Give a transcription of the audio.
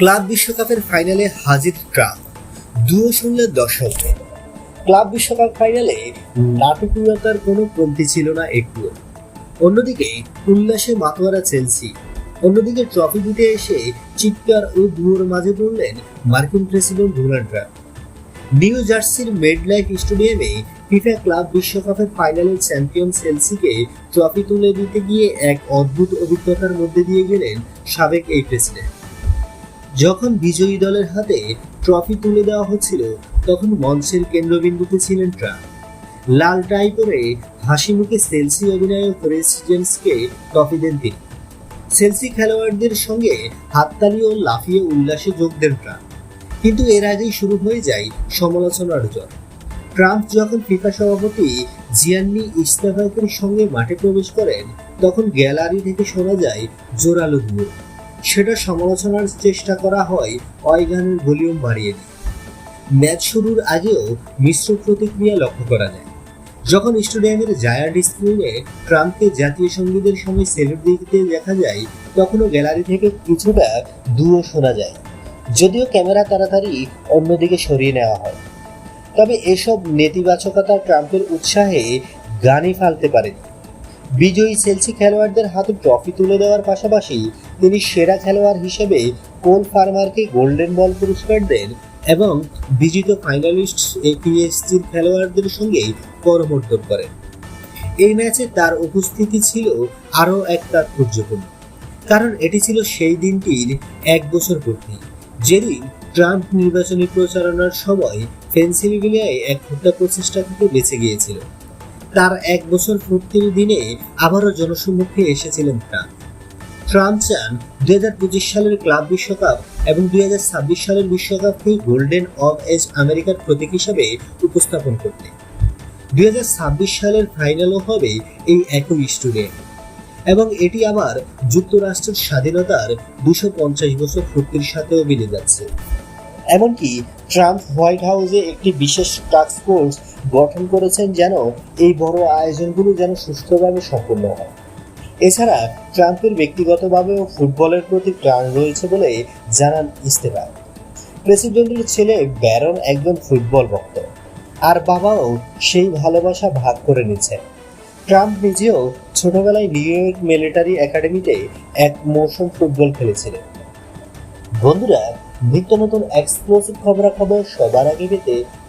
Club বিশ্বকাপের ফাইনালে হাজির ট্রাম্প। দুয়ো শুনলে দর্শক ক্লাব বিশ্বকাপ ফাইনালে নাটকীয়তার কোনো কমতি ছিল না একটুও অন্যদিকে উল্লাসে মাতোয়ারা চেলসি। অন্যদিকে ট্রফি দিতে এসে চিৎকার ও দুয়োর মাঝে পড়লেন মার্কিন প্রেসিডেন্ট ডোনাল্ড ট্রাম্প। নিউ জার্সির মেডলাইফ স্টেডিয়ামে ফিফা ক্লাব বিশ্বকাপের ফাইনালে চ্যাম্পিয়ন চেলসিকে ট্রফি তুলে দিতে গিয়ে এক অদ্ভুত অভিজ্ঞতার মধ্যে দিয়ে গেলেন সাবেক এই প্রেসিডেন্ট। যখন বিজয়ী দলের হাতে ট্রফি তুলে দেওয়া হচ্ছিল, তখন মঞ্চের কেন্দ্রবিন্দুতে ছিলেন ট্রাম্প। লাল টাই পরে হাসি মুখে সেলসি অধিনায়ক রেস জেমসকে ট্রফি দেন তিনি। সেলসি খেলোয়াড়দের সঙ্গে হাততালি ও লাফিয়ে উল্লাসে যোগ দেন ট্রাম্প। কিন্তু এর আগেই শুরু হয়ে যায় সমালোচনার জ্বর। ট্রাম্প যখন ফিফা সভাপতি জিয়ান্নি ইস্তাফাকের সঙ্গে মাঠে প্রবেশ করেন, তখন গ্যালারি থেকে শোনা যায় জোরালো ধুয়ো সেটা সমালোচনার চেষ্টা করা হয় অয়গানের ভলিউম বাড়িয়ে দিয়ে ম্যাচ শুরুর আগেও মিশ্র প্রতিক্রিয়া লক্ষ্য করা যায়। যখন স্টেডিয়ামের জায়ান্ট স্ক্রিনে ট্রাম্পকে জাতীয় সঙ্গীতের সময় সেলুট দিতে দেখা যায়, তখনও গ্যালারি থেকে কিছুটা দুও শোনা যায়, যদিও ক্যামেরা তাড়াতাড়ি অন্যদিকে সরিয়ে নেওয়া হয়। তবে এসব নেতিবাচকতা ট্রাম্পের উৎসাহে গানি ফালতে পারেনি। বিজয়ী চেলসি খেলোয়াড়দের হাতে ট্রফি তুলে দেওয়ার পাশাপাশি তিনি সেরা খেলোয়াড় হিসেবে কোল ফার্মারকে গোল্ডেন বল পুরস্কার দেন এবং বিজিত ফাইনালিস্ট এপিএসজির খেলোয়াড়দের সঙ্গে করমর্দন করেন। এই ম্যাচে তার উপস্থিতি ছিল আরও এক তাৎপর্যপূর্ণ কারণ এটি ছিল সেই দিনটির এক বছর পূর্তি, যেদিন ট্রাম্প নির্বাচনী প্রচারণার সময় পেনসিলভেনিয়ায় এক হত্যা প্রচেষ্টা থেকে বেঁচে গিয়েছিল। তার এক বছর পূর্তির দিনে আবারও জনসম্মুখে এসেছিলেন ট্রাম্প ট্রাম্প চান দুই হাজার পঁচিশ সালের ক্লাব বিশ্বকাপ এবং দুই হাজার ছাব্বিশ সালের বিশ্বকাপকে গোল্ডেন অফ এজ আমেরিকার প্রতীক হিসাবে উপস্থাপন করতে। দুই হাজার ছাব্বিশ সালের ফাইনালও হবে এই একই স্টুডিয়াম এবং এটি আবার যুক্তরাষ্ট্রের স্বাধীনতার দুশো পঞ্চাশ বছর পূর্তির সাথেও মিলে যাচ্ছে। এমনকি ট্রাম্প হোয়াইট হাউসে একটি বিশেষ টাস্ক ফোর্স গঠন করেছেন যেন এই বড় আয়োজনগুলো যেন সুস্থভাবে সম্পন্ন হয়। এছাড়া ট্রাম্পের ব্যক্তিগতভাবেও ফুটবলের প্রতি প্রাণ রয়েছে বলে জানান ইস্তেফাক প্রেসিডেন্টের ছেলে ব্যারন একজন ফুটবল ভক্ত। আর বাবাও সেই ভালোবাসা ভাগ করে নিচ্ছেন। ট্রাম্প নিজেও ছোটবেলায় নিউ ইয়র্ক মিলিটারি একাডেমিতে এক মৌসুম ফুটবল খেলেছিলেন। বন্ধুরা, নিত্য নতুন এক্সক্লুসিভ খবরাখবর সবার আগে পেতে